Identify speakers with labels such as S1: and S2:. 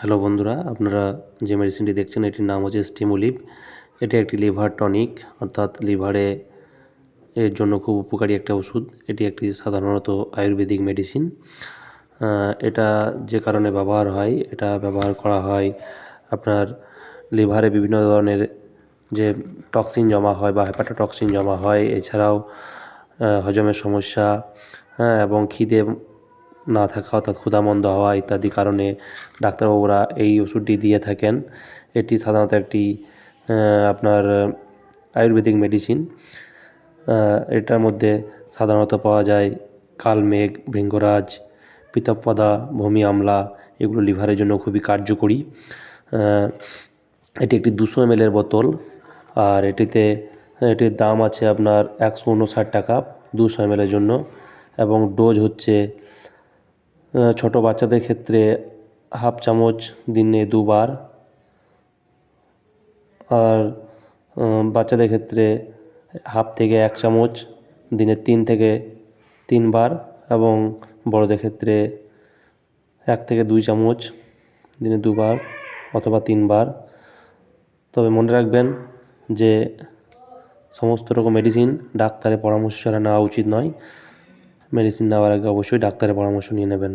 S1: Hello বন্ধুরা, আপনারা যে মেডিসিনটি দেখছেন, এটির নাম হচ্ছে স্টিমুলিভ এটি একটি লিভার টনিক অর্থাৎ লিভারে এর জন্য খুব উপকারী একটা ওষুধ। এটি একটি সাধারণত আয়ুর্বেদিক মেডিসিন এটা যে কারণে ব্যবহার হয়, এটা ব্যবহার করা হয় আপনার লিভারে বিভিন্ন ধরনের যে টক্সিন জমা হয় বা হেপাটোটক্সিন জমা হয়। এছাড়াও হজমের সমস্যা হ্যাঁ এবং খিদে না থাকা অর্থাৎ ক্ষুধামন্দ হওয়া ইত্যাদি কারণে ডাক্তারবাবুরা এই ওষুধটি দিয়ে থাকেন। এটি সাধারণত একটি আপনার আয়ুর্বেদিক মেডিসিন এটার মধ্যে সাধারণত পাওয়া যায় কালমেঘ ভৃঙ্গরাজ পিতাপ্পদা ভূমি আমলা, এগুলো লিভারের জন্য খুবই কার্যকরী। এটি একটি দুশো এমএলের বোতল আর এটিতে, এটির দাম আছে আপনার একশো উনষাট টাকা দুশো এমএলের জন্য এবং ডোজ হচ্ছে ছোটো বাচ্চাদের ক্ষেত্রে হাফ চামচ দিনে দুবার। আর বাচ্চাদের ক্ষেত্রে হাফ থেকে এক চামচ, দিনে তিন থেকে তিনবার এবং বড়দের ক্ষেত্রে এক থেকে দুই চামচ, দিনে দুবার অথবা তিনবার। তবে মনে রাখবেন যে সমস্ত রকম মেডিসিন ডাক্তারের পরামর্শ ছাড়া নেওয়া উচিত নয়। মেডিসিন নেওয়ার আগে অবশ্যই ডাক্তারের পরামর্শ নিয়ে নেবেন।